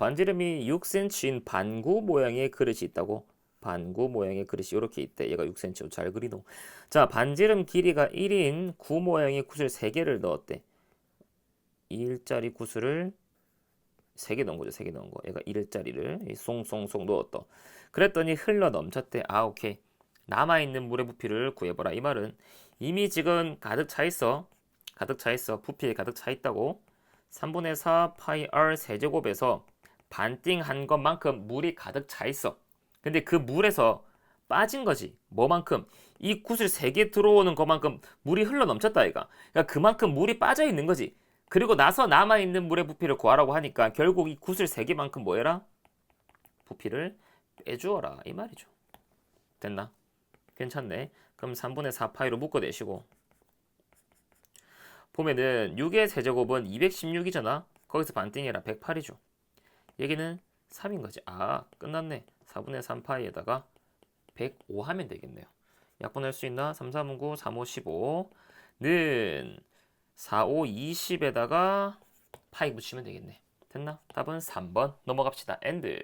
반지름이 6cm인 반구 모양의 그릇이 있다고. 반구 모양의 그릇이 이렇게 있대. 얘가 6cm. 잘 그리노. 자, 반지름 길이가 1인 구 모양의 구슬 3개를 넣었대. 1짜리 구슬을 3개 넣은 거죠. 3개 넣은 거. 얘가 1짜리를 송송송 넣었다. 그랬더니 흘러 넘쳤대. 아, 오케이. 남아있는 물의 부피를 구해보라. 이 말은 이미 지금 가득 차 있어. 가득 차 있어. 부피에 가득 차 있다고. 3분의 4 파이 r 세제곱에서 반띵한 것만큼 물이 가득 차 있어. 근데 그 물에서 빠진 거지. 뭐만큼? 이 구슬 3개 들어오는 것만큼 물이 흘러 넘쳤다 이가. 그러니까 그만큼 물이 빠져 있는 거지. 그리고 나서 남아 있는 물의 부피를 구하라고 하니까 결국 이 구슬 3개만큼 뭐 해라? 부피를 빼주어라 이 말이죠. 됐나? 괜찮네. 그럼 3분의 4 파이로 묶어내시고 보면은 6의 세제곱은 216이잖아. 거기서 반띵해라 108이죠. 얘기는 3인 거지. 아 끝났네. 4분의 3 파이에다가 105 하면 되겠네요. 약분할 수 있나? 3, 3, 9, 3, 5, 15 는 4, 5, 20에다가 파이 붙이면 되겠네. 됐나? 답은 3번 넘어갑시다. 엔드.